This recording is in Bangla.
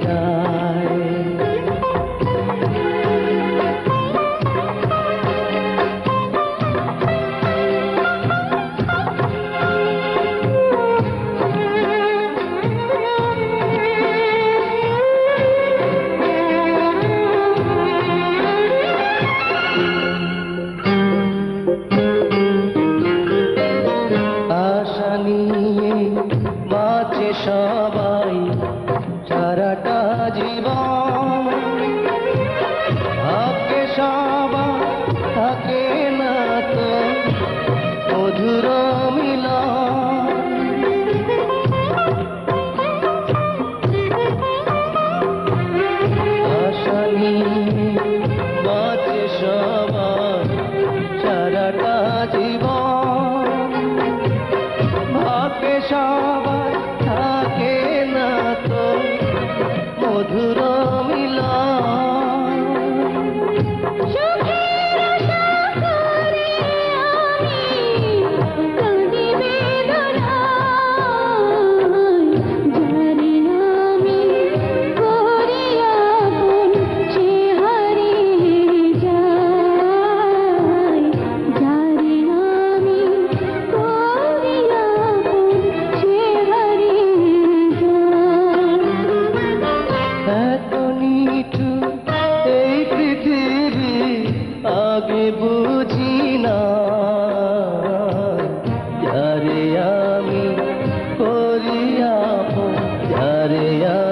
বিদায় সবাই। জীবন ভাগ্যে সবার থাকে না তো অধুর বাঁচে সবার সারাটা জীবন ভাগ্যে সবার মধুরা বুঝি না যারে আমি করিয়া যারে আমি